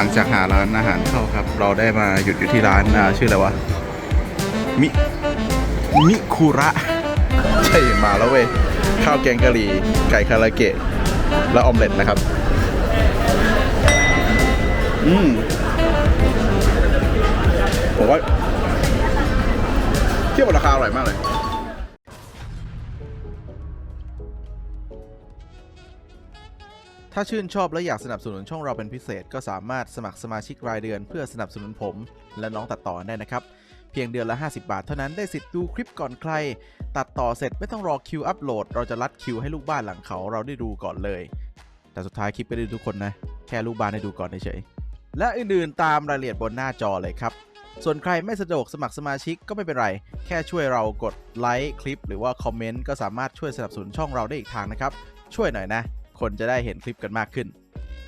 ลังจากหาร้านอาหารเข้าครับ เราได้มาหยุดอยู่ที่ร้านชื่ออะไรวะ มิ มิคุระ ใช่มาแล้วเว้ย ข้าวแกงกะหรี่ ไก่คาราเกะ และออมเล็ตนะครับ อืมผมว่าเทียบกับราคาอร่อยมากเลย ถ้าชื่นชอบและอยากสนับสนุนช่องเราเป็นพิเศษ ก็สามารถสมัครสมาชิกรายเดือนเพื่อสนับสนุนผม และน้องตัดต่อได้นะครับ เพียงเดือนละ 50 บาทเท่านั้นได้สิทธิ์ดูคลิปก่อนใคร ตัดต่อเสร็จไม่ต้องรอคิวอัปโหลด เราจะรัดคิวให้ลูกบ้านหลังเขาเราได้ดูก่อนเลย แต่สุดท้ายคลิปไม่ได้ดูทุกคนนะ แค่ลูกบ้านได้ดูก่อนเฉยๆและอื่นๆตามรายละเอียดบนหน้าจอเลยครับ ส่วนใครไม่สะดวกสมัครสมาชิกก็ไม่เป็นไร แค่ช่วยเรากดไลค์คลิป หรือว่าคอมเมนต์ก็สามารถช่วยสนับสนุนช่องเราได้อีกทางนะครับ ช่วยหน่อยนะ คนจะได้เห็นคลิปกันมากขึ้น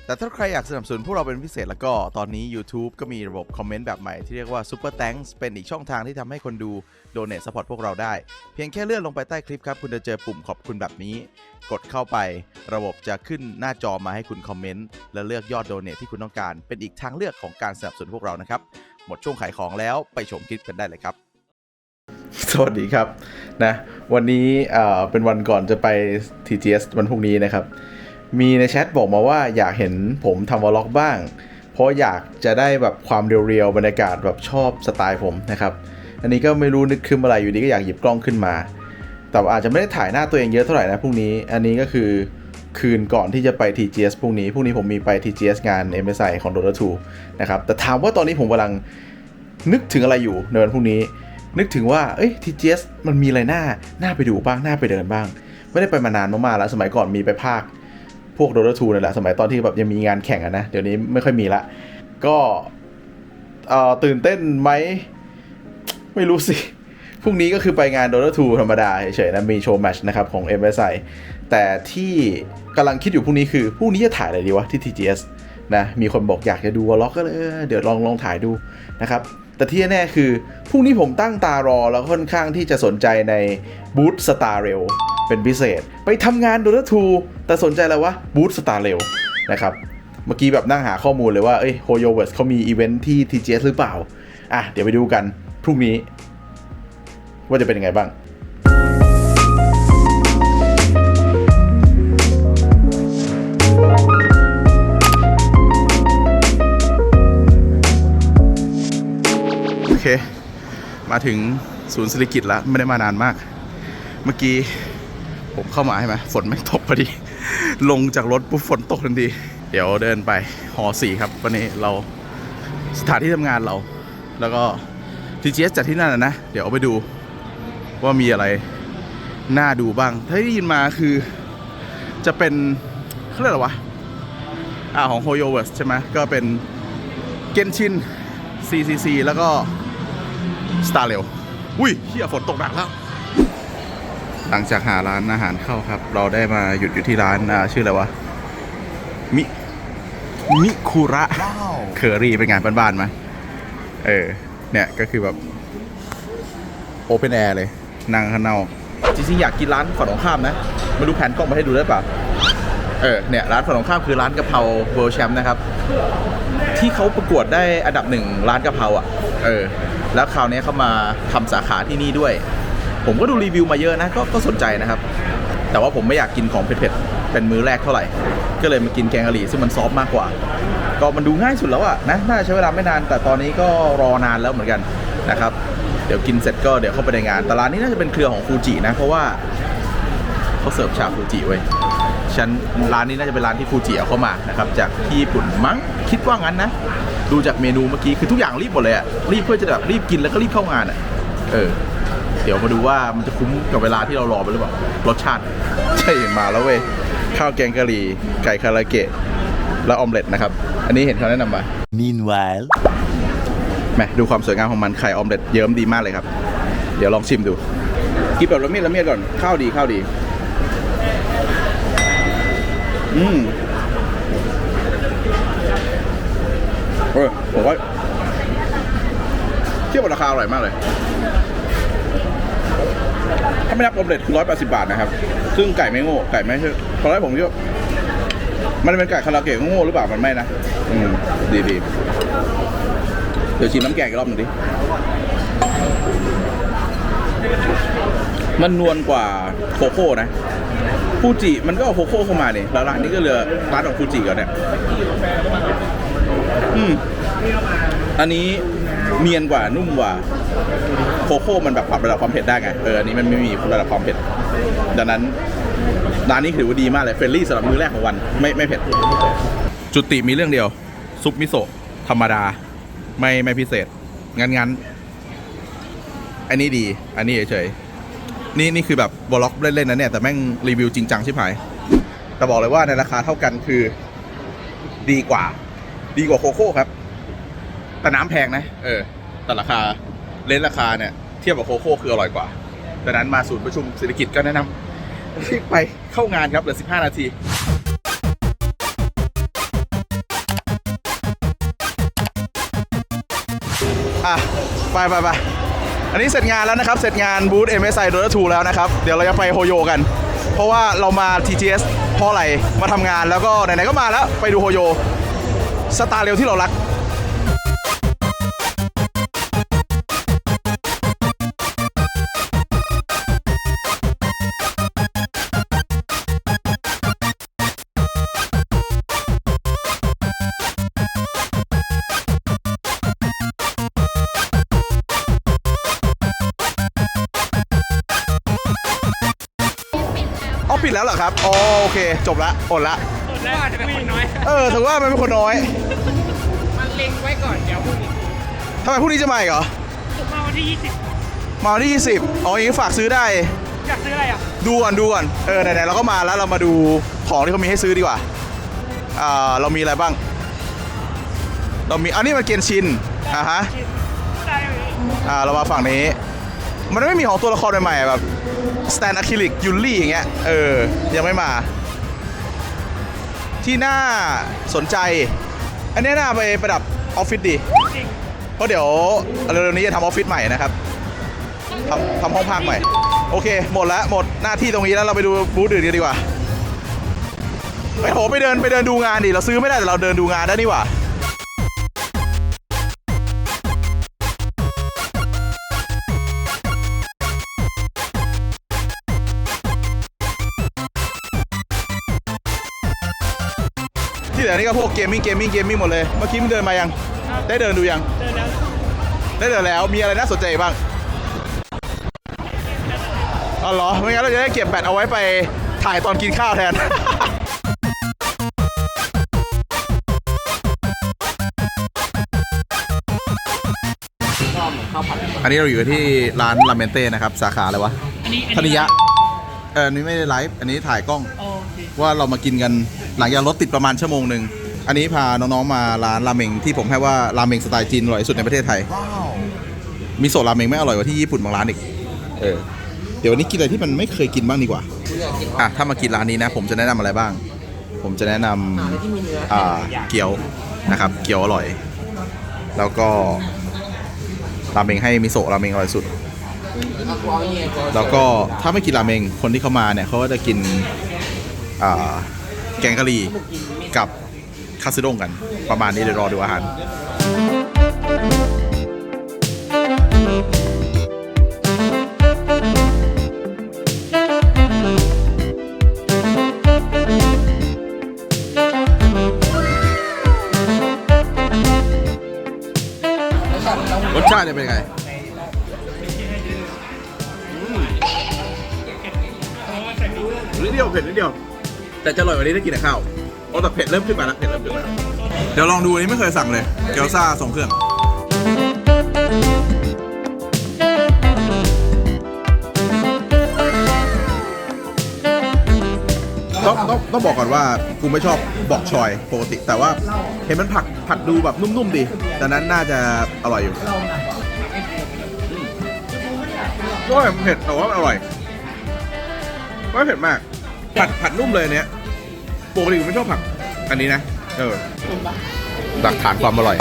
แต่ถ้าใครอยากสนับสนุนพวกเราเป็นพิเศษแล้วก็ตอนนี้ YouTube ก็มีระบบคอมเมนต์แบบใหม่ที่เรียกว่า Super Thanks เป็นอีกช่องทางที่ทำให้คนดู Donate Support พวกเราได้ เพียงแค่เลื่อนลงไปใต้คลิปครับ คุณจะเจอปุ่มขอบคุณแบบนี้ กดเข้าไประบบจะขึ้นหน้าจอมาให้คุณคอมเมนต์และเลือกยอด Donate ที่คุณต้องการ เป็นอีกทางเลือกของการสนับสนุนพวกเรานะครับหมดช่วงขายของแล้วไปชมคลิปกันได้เลยครับสวัสดีครับนะวันนี้เอ่อเป็นวันก่อนจะไป TGS วันพรุ่งนี้นะครับ มีในแชทบอกมาว่าอยากเห็นผมทำวอลล็อกบ้าง เพราะอยากจะได้แบบความเรียวๆบรรยากาศแบบชอบสไตล์ผมนะครับ อันนี้ก็ไม่รู้นึกขึ้นอะไรอยู่ดีก็อยากหยิบกล้องขึ้นมา แต่อาจจะไม่ได้ถ่ายหน้าตัวเองเยอะเท่าไหร่นะพรุ่งนี้ อันนี้ก็คือคืนก่อนที่จะไป TGS พรุ่งนี้ พรุ่งนี้ผมมีไป TGS งาน MSI ของ Dota 2นะครับ แต่ถามว่าตอนนี้ผมกำลังนึกถึงอะไรอยู่ในวันพรุ่งนี้ นึกถึงว่า เอ้ย TGS มันมีอะไรหน่าหน่าไปดูบ้าง หน่าไปเดินบ้าง ไม่ได้ไปมานานมากๆแล้ว สมัยก่อนมีไปภาค พวก Dota 2นั่นแหละ สมัยตอนที่แบบยังมีงานแข่งอะนะ เดี๋ยวนี้ไม่ค่อยมีละ ก็ตื่นเต้นไหม ไม่รู้สิ พรุ่งนี้ก็คือไปงาน Dota 2ธรรมดาเฉยๆนะ มีโชว์แมชนะครับของ MSI แต่ที่กำลังคิดอยู่พรุ่งนี้คือพรุ่งนี้จะถ่ายอะไรดีวะที่ TGS นะมีคนบอกอยากจะดูวอลล็อกก็เลย เดี๋ยวลองลองถ่ายดูนะครับ แต่ที่แน่คือพรุ่งนี้ผมตั้งตารอแล้วค่อนข้างที่จะสนใจในบูธสตาร์เรลเป็นพิเศษ ไปทำงาน Dota 2แต่สนใจอะไรวะบูธสตาร์เรลนะครับเมื่อกี้แบบนั่งหาข้อมูลเลยว่าเอ้ยโฮโยเวิร์สเขามีอีเวนท์ที่ TGS หรือเปล่า อะ เดี๋ยวไปดูกันพรุ่งนี้ ว่าจะเป็นยังไงบ้าง เค มาถึงศูนย์ศิริกิตแล้ว ไม่ได้มานานมาก เมื่อกี้ผมเข้ามาใช่ไหมฝนไม่งตกพอดี ลงจากรถปุ๊บฝนตกทันที เดี๋ยวเดินไปหอสี่ครับ วันนี้เราสถานที่ทำงานเรา แล้วก็ TGS จัดที่นั่นนะนะเดี๋ยวเอาไปดูว่ามีอะไรน่าดูบ้าง ถ้าได้ยินมาคือจะเป็นเขาเรียกอะไรวะ อ่าของ h o y o v e r s ใช่ไหมก็เป็นเกนชิน CCC แล้วก็ Star เร็วอุ้ยเฮียฝนตกหนักแล้ว หลังจากหาร้านอาหารเข้าครับ เราได้มาหยุดอยู่ที่ร้านอ่าชื่ออะไรวะ มิ มิคุระเคอรี่เป็นงานบ้านๆไหมเออ เนี่ยก็คือแบบโอเพนแอร์เลย นั่งข้างนอกจริงๆอยากกินร้านฝั่งตรงข้ามนะไม่รู้แผนกล้องมาให้ดูได้ป่ะเออเนี่ยร้านฝั่งตรงข้ามคือร้านกะเพราเวิลด์แชมป์นะครับ ที่เขาประกวดได้อันดับหนึ่งร้านกะเพราอะ เออ แล้วคราวนี้เขามาทำสาขาที่นี่ด้วย ผมก็ดูรีวิวมาเยอะนะ ก็ก็สนใจนะครับ แต่ว่าผมไม่อยากกินของเผ็ดๆ เป็นมื้อแรกเท่าไหร่ ก็เลยมากินแกงกะหรี่ซึ่งมันซอฟมากกว่า ก็มันดูง่ายสุดแล้วอะนะ น่าจะใช้เวลาไม่นาน แต่ตอนนี้ก็รอนานแล้วเหมือนกันนะครับ เดี๋ยวกินเสร็จก็เดี๋ยวเข้าไปในงาน แต่ร้านนี้น่าจะเป็นเครือของฟูจินะ เพราะว่าเขาเสิร์ฟชาฟูจิไว้ ฉันร้านนี้น่าจะเป็นร้านที่ฟูจิเอาเข้ามานะครับจากที่ญี่ปุ่นมั้งคิดว่างั้นนะ ดูจากเมนูเมื่อกี้คือทุกอย่างรีบหมดเลยอะรีบเพื่อจะแบบรีบกินแล้วก็รีบเข้างานอะเออ เดี๋ยวมาดูว่ามันจะคุ้มกับเวลาที่เรารอไปหรือเปล่ารสชาติใช่มาแล้วเว้ยข้าวแกงกะหรี่ไก่คาราเกะและออมเล็ตนะครับ อันนี้เห็นเขาแนะนำมา Meanwhile, แหมดูความสวยงามของมันไข่ออมเล็ตเยิ้มดีมากเลยครับ เดี๋ยวลองชิมดู กินแบบละเมียดละเมียดก่อนข้าวดีข้าวดี อืมเออผมว่าเทียบกับราคาอร่อยมากเลย ถ้าไม่นับออมเล็ตคือร้อยแปดสิบาทนะครับ ซึ่งไก่ไม่โง่ ไก่ไม่ใช่ตอนแรกผมคิดว่ามันเป็นไก่คาราเกะโง่หรือเปล่ามันไม่นะอืมดีดีเดี๋ยวชิมน้ำแกงอีกรอบหนึ่งดิ มันนวลกว่าโคโค่นะฟูจิมันก็เอาโคโค่เข้ามาเนี่ยแล้วร้านนี้ก็เหลือร้านของฟูจิก่อนเนี่ยอืมอันนี้เนียนกว่านุ่มกว่าโคโค่มันแบบปรับระดับความเผ็ดได้ไงเอออันนี้มันไม่มีระดับความเผ็ด ดังนั้นร้านนี้ถือว่าดีมากเลยเฟรนลี่สำหรับมื้อแรกของวันไม่ไม่เผ็ด จุติมีเรื่องเดียว ซุปมิโซะธรรมดา ไม่ไม่พิเศษ งั้นงั้นอันนี้ดี อันนี้เฉยๆ นี่นี่คือแบบบล็อกเล่นๆนะเนี่ยแต่แม่งรีวิวจริงจังชิบหาย แต่บอกเลยว่าในราคาเท่ากันคือดีกว่า ดีกว่าโคโค่ครับ แต่น้ำแพงนะ เออ แต่ราคาเลนราคาเนี่ย เทียบกับโคโค่คืออร่อยกว่าดังนั้นมาศูนย์ประชุมเศรษฐกิจก็แนะนำรีบไปเข้างานครับเหลือ 15 นาทีอะไปไปไป อันนี้เสร็จงานแล้วนะครับ เสร็จงานบูธ MSI Dota 2แล้วนะครับ เดี๋ยวเราจะไปโฮโยกัน เพราะว่าเรามา TGS เพราะอะไร มาทำงานแล้วก็ไหนๆก็มาแล้ว ไปดูโฮโย สตาร์เร็วที่เรารัก ครับอ๋อโอเค จบละอดละแล้วอาจจะเป็นคนน้อย เออถือว่ามันเป็นคนน้อยมันเล็งไว้ก่อนเดี๋ยวพรุ่งนี้ทำไมพรุ่งนี้จะมาอีกเหรอมาวันที่ มาวันที่ 20 อ๋ออย่างนี้ฝากซื้อได้ 20 อยากซื้ออะไรอะ ดูก่อนดูก่อนเออไหนๆเราก็มาแล้วเรามาดูของที่เขามีให้ซื้อดีกว่าอ่าเรามีอะไรบ้าง เรามีอันนี้มันเกนชินอ่าฮะ ได้เลยอ่าเรามาฝั่งนี้ มันไม่มีของตัวละครใหม่ๆแบบสแตนอะคริลิกยูลี่อย่างเงี้ยเออ ยังไม่มา ที่น่าสนใจ อันนี้น่าไปประดับออฟฟิศดี เพราะเดี๋ยวเร็วๆนี้จะทำออฟฟิศใหม่นะครับทำทำห้องพักใหม่ โอเค หมดแล้วหมดหน้าที่ตรงนี้แล้วเราไปดูบูธอื่นกันดีกว่าไปโหไปเดินไปเดินดูงานดิเราซื้อไม่ได้แต่เราเดินดูงานได้นี่หว่า ที่เหลือนี่ก็พวกเกมมิ่งเกมมิ่งเกมมิ่งหมดเลย เมื่อกี้มึงเดินมายัง ได้เดินดูยัง เดินแล้วได้เดินแล้ว มีอะไรน่าสนใจบ้างอ๋อเหรอ ไม่งั้นเราจะได้เก็บแบตเอาไว้ไปถ่ายตอนกินข้าวแทนอันนี้เราอยู่ที่ร้านลาเมนเต้นะครับ สาขาอะไรวะอันนี้ธนิยะ เอออันนี้ไม่ได้ไลฟ์ อันนี้ถ่ายกล้องโอเค ว่าเรามากินกันหลังจากรถติดประมาณชั่วโมงหนึ่งอันนี้พาน้องๆมาร้านราเมงที่ผมให้ว่าราเมงสไตล์จีนอร่อยที่สุดในประเทศไทยมีโซะราเมงไม่อร่อยกว่าที่ญี่ปุ่นบางร้านอีกเออเดี๋ยววันนี้กินอะไรที่มันไม่เคยกินบ้างดีกว่าอะถ้ามากินร้านนี้นะ ผมจะแนะนำอะไรบ้าง ผมจะแนะนำอ่าเกี๊ยวนะครับ เกี๊ยวอร่อย แล้วก็ราเมงให้มิโซะราเมงอร่อยสุด แล้วก็ถ้าไม่กินราเมงคนที่เข้ามาเนี่ยเขาก็จะกินอ่า แกงกะหรี่กับคาสึด้งกัน ประมาณนี้เดี๋ยวรอดูอาหารรสชาติเป็นไงนิดเดียวเผ็ดนิดเดียว แต่จะอร่อยกว่านี้ถ้ากินกับข้าวโอ้แต่เผ็ดเริ่มขึ้นมาแล้วเผ็ดเริ่มขึ้นมาแล้วเดี๋ยวลองดูอันนี้ไม่เคยสั่งเลยเกี๊ยวซ่าส่งเครื่อง ต้องต้องต้องบอกก่อนว่ากูไม่ชอบบอกชอยปกติ แต่ว่าเห็นมันผักผัดดูแบบนุ่มๆดีดังนั้นน่าจะอร่อยอยู่ก็เผ็ดแต่ว่ามันอร่อยไม่เผ็ดมาก ผัดผัดนุ่มเลยอันเนี้ยปกติกูไม่ชอบผัก อันนี้นะ เออหลักฐานความอร่อย